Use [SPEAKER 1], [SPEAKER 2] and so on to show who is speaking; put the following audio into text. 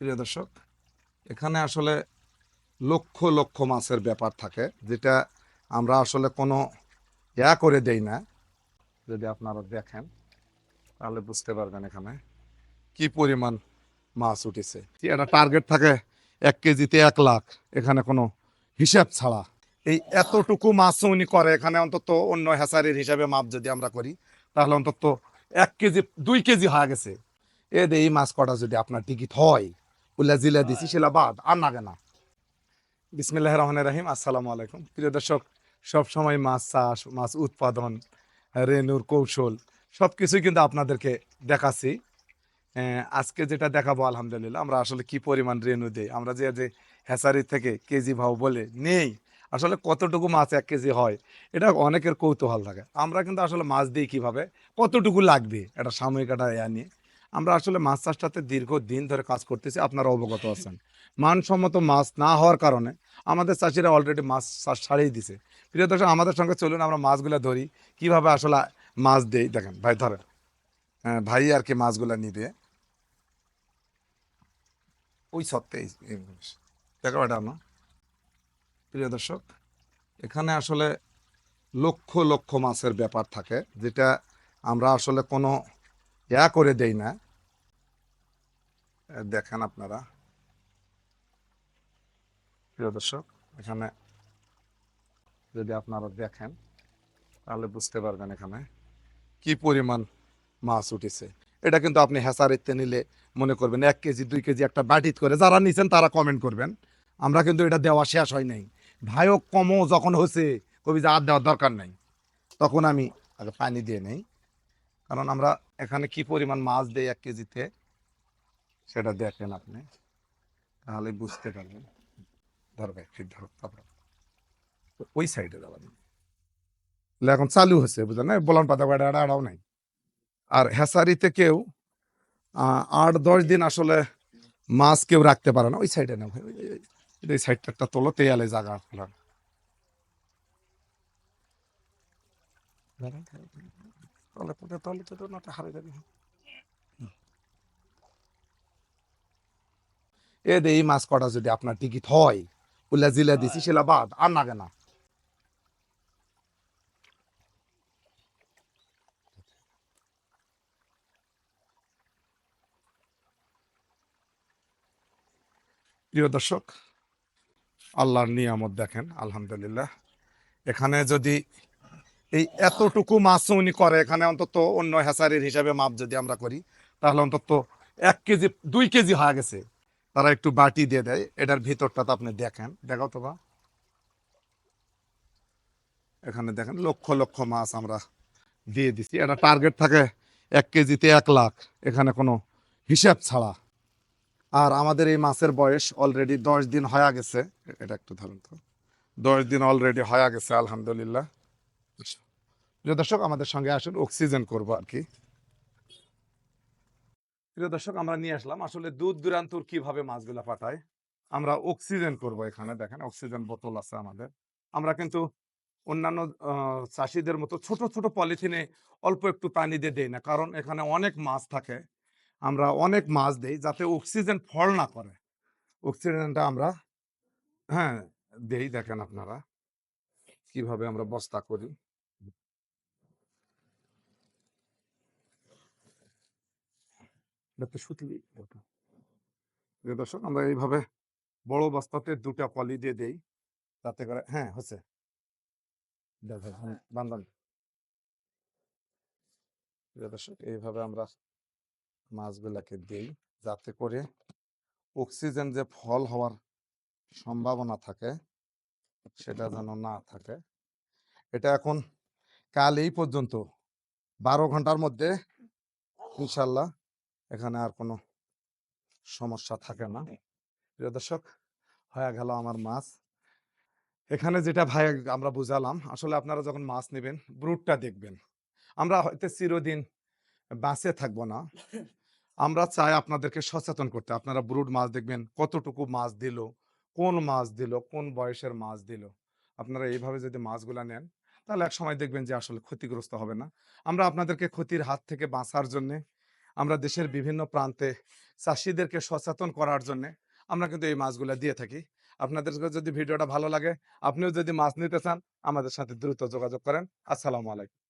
[SPEAKER 1] প্রিয় দর্শক, এখানে আসলে লক্ষ লক্ষ মাছের ব্যাপার থাকে, যেটা আমরা আসলে কোনো ইয়া করে দেই না। যদি আপনারা দেখেন, তাহলে বুঝতে পারবেন এখানে কি পরিমাণ মাছ উঠেছে। একটা টার্গেট থাকে এক কেজিতে এক লাখ, এখানে কোনো হিসাব ছাড়া। এই এতটুকু মাছ উনি করে, এখানে অন্তত অন্য হেসারির হিসাবে মাপ যদি আমরা করি, তাহলে অন্তত এক কেজি, দুই কেজি হয়ে গেছে। এ দে এই মাছ কটা যদি আপনার টিকিট হয়। উল্লা জিলা দিছি, সেলা বাদ, আর নাগে না বিসমিল্লাহ রহমান রাহিম, আসসালামু আলাইকুম। প্রিয় দর্শক সব সময় মাছ চাষ, মাছ উৎপাদন রেনুর কৌশল সব কিছুই কিন্তু আপনাদেরকে দেখাচ্ছি। আজকে যেটা দেখাবো, আলহামদুলিল্লাহ, আমরা আসলে কি পরিমাণ রেনু দেই? আমরা যে যে হ্যাচারি থেকে কেজি ভাও বলে নেই, আসলে কতটুকু মাছ এক কেজি হয়, এটা অনেকের কৌতূহল থাকে। আমরা কিন্তু আসলে মাছ দিই কীভাবে? কতটুকু লাগবে? এটা সাময়িক একটা ইয়া নিয়ে। আমরা আসলে মাছ চাষটাতে দীর্ঘ দিন ধরে কাজ করতেছি আপনারা অবগত আছেন। মানসম্মত মাছ না হওয়ার কারণে আমাদের চাষিরা অলরেডি মাছ চাষ ছাড়িয়ে দিছে। প্রিয় দর্শক আমাদের সঙ্গে চলুন আমরা মাছগুলো ধরি। কীভাবে আসলে মাছ দেই? দেখেন ভাই ধরেন হ্যাঁ, ভাই আর কি মাছগুলো নিবে। ওই সত্ত্বে দেখো এটা না? প্রিয় দর্শক এখানে আসলে লক্ষ লক্ষ মাছের ব্যাপার থাকে যেটা আমরা আসলে কোনো ইয়া করে দেই না দেখেন আপনারা। প্রিয় দর্শক, এখানে যদি আপনারা দেখেন, তাহলে বুঝতে পারবেন এখানে কি পরিমাণ মাছ উঠেছে। এটা কিন্তু আপনি হেসারিতে নিলে মনে করবেন এক কেজি, দুই কেজি একটা বাটিত করে যারা নিছেন তারা কমেন্ট করবেন। আমরা কিন্তু এটা দেওয়া শেষ হয় নাই। ভাইও কমও যখন হয়েছে, কবি যে আর দেওয়ার দরকার নাই, তখন আমি আগে পানি দিয়ে নেই। কারণ আমরা এখানে কি পরিমাণ মাছ দেয় এক কেজিতে? সেটা দেখেন আপনি। তাহলে বুঝতে পারবেন। ধরবে ধরো ওই সাইডে যাবেন। এখন চালু হয়েছে, বুঝলেন না? বলান পাতা বাড়া আড়াও নাই। আর হেসারিতে কেউ আট, দশ দিন আসলে মাছ কেউ রাখতে পারে না। ওই সাইডে না ভাই এই সাইডটা একটা তোলো, তেয়ালে জায়গা ফেলান তলে তলে তলে তলে নটা হারে যাবি। এ দে এই মাছ কটা যদি আপনার টিকিট হয় উল্লা জিলা দিছি সেলা বাদ আর নাগে না। প্রিয় দর্শক আল্লাহর নিয়ামত দেখেন আলহামদুলিল্লাহ। এখানে যদি এই এতটুকু মাছ উনি করে, এখানে অন্তত অন্য হেসারির হিসাবে মাপ যদি আমরা করি, তাহলে অন্তত এক কেজি, দুই কেজি হয়ে গেছে। তারা একটু বাটি দিয়ে দেয়, এটার ভিতরটা তো আপনি দেখেন। দেখাও তো বা। এখানে দেখেন, লক্ষ লক্ষ মাছ আমরা দিয়ে দিছি। এটা টার্গেট থাকে এক কেজিতে এক লাখ, এখানে কোনো হিসাব ছাড়া। আর আমাদের এই মাছের বয়স অলরেডি দশ দিন হয়ে গেছে। এটা একটু ধরুন তো। দশ দিন অলরেডি হয়ে গেছে, আলহামদুলিল্লাহ। প্রিয় দর্শক, আমাদের সঙ্গে আসুন, অক্সিজেন করব আর কি। প্রিয় দর্শক, আমরা নিয়ে আসলাম। আসলে দূর দূরান্তর কীভাবে মাছগুলা পাঠায়, আমরা অক্সিজেন করব এখানে। দেখেন, অক্সিজেন বোতল আছে আমাদের। আমরা কিন্তু অন্যান্য চাষিদের মতো ছোট ছোট পলিথিনে অল্প একটু পানি দিয়ে দেই না, কারণ এখানে অনেক মাছ থাকে। আমরা অনেক মাছ দেই যাতে অক্সিজেন ফল না করে। অক্সিজেনটা আমরা হ্যাঁ দেই, দেখেন আপনারা। কীভাবে আমরা বস্তা করি এটা তো সুতলি ওটা। প্রিয় দর্শক, আমরা এইভাবে বড় বস্তাতে দুটা পলি দিয়ে দেই। তাতে করে হ্যাঁ হচ্ছে। বান্দান দর্শক, এইভাবে আমরা মাছগুলাকে দেই যাতে করে অক্সিজেন যে ফল হওয়ার সম্ভাবনা থাকে, সেটা যেন না থাকে। এটা এখন কাল এই পর্যন্ত, বারো ঘণ্টার মধ্যে, ইনশাল্লাহ এখানে আর কোনো সমস্যা থাকে না। প্রিয় দর্শক হয়ে গেল আমার মাছ। এখানে যেটা ভাই আমরা বুঝালাম আসলে আপনারা যখন মাছ নেবেন ব্রুটটা দেখবেন। আমরা হয়তো চিরদিন বাঁচে থাকব না। আমরা চাই আপনাদেরকে সচেতন করতে। আপনারা ব্রুড মাছ দেখবেন কতটুকু মাছ দিল কোন মাছ দিল কোন বয়সের মাছ দিল। আপনারা এইভাবে যদি মাছগুলা নেন তাহলে এক সময় দেখবেন যে আসলে ক্ষতিগ্রস্ত হবে না। আমরা আপনাদেরকে ক্ষতির হাত থেকে বাঁচার জন্য আমরা দেশের বিভিন্ন প্রান্তে চাষিদেরকে সচেতন করার জন্য আমরা কিন্তু এই মাছগুলো দিয়ে থাকি। আপনাদের যদি ভিডিওটা ভালো লাগে, আপনিও যদি মাছ নিতে চান, আমাদের সাথে দ্রুত যোগাযোগ করেন। আসসালামু আলাইকুম।